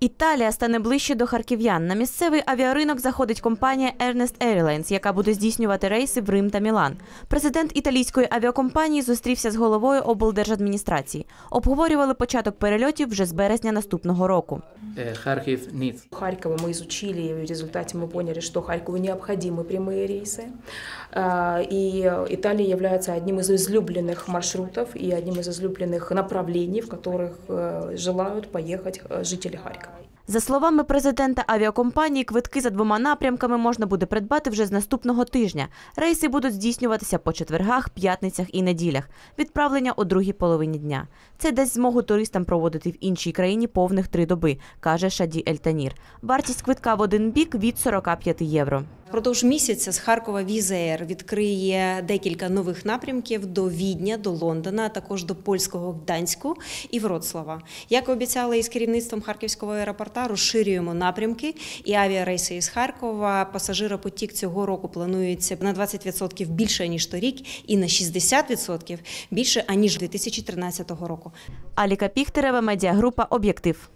Італія стане ближче до харків'ян. На місцевий авіаринок заходить компанія Ernest Airlines, яка буде здійснювати рейси в Рим та Мілан. Президент італійської авіакомпанії зустрівся з головою облдержадміністрації. Обговорювали початок перельотів вже з березня наступного року. uh, Kharkiv needs. Харькова мы изучили, и в результате мы поняли, что Харькову необходимы прямые рейсы. А, И Италия является одним из излюбленных маршрутов и одним из излюбленных направлений, в которых э, желают поехать э, く。За словами президента авіакомпанії, квитки за двома напрямками можна буде придбати вже з наступного тижня. Рейси будуть здійснюватися по четвергах, п'ятницях і неділях. Відправлення о другій половині дня. Це дасть змогу туристам проводити в іншій країні повних три доби, каже Шаді Ельтанір. Вартість квитка в один бік від 45 євро. Впродовж місяця з Харкова Візеєр відкриє декілька нових напрямків до Відня, до Лондона, а також до польського Гданську і Вроцлава. Як обіцяли із керівництвом Харківського аеропорта, розширюємо напрямки і авіарейси із Харкова. Пасажиропотік цього року планується на 20% більше ніж торік, і на 60% більше аніж 2013 року. Аліка Піхтерева, медіагрупа Об'єктив.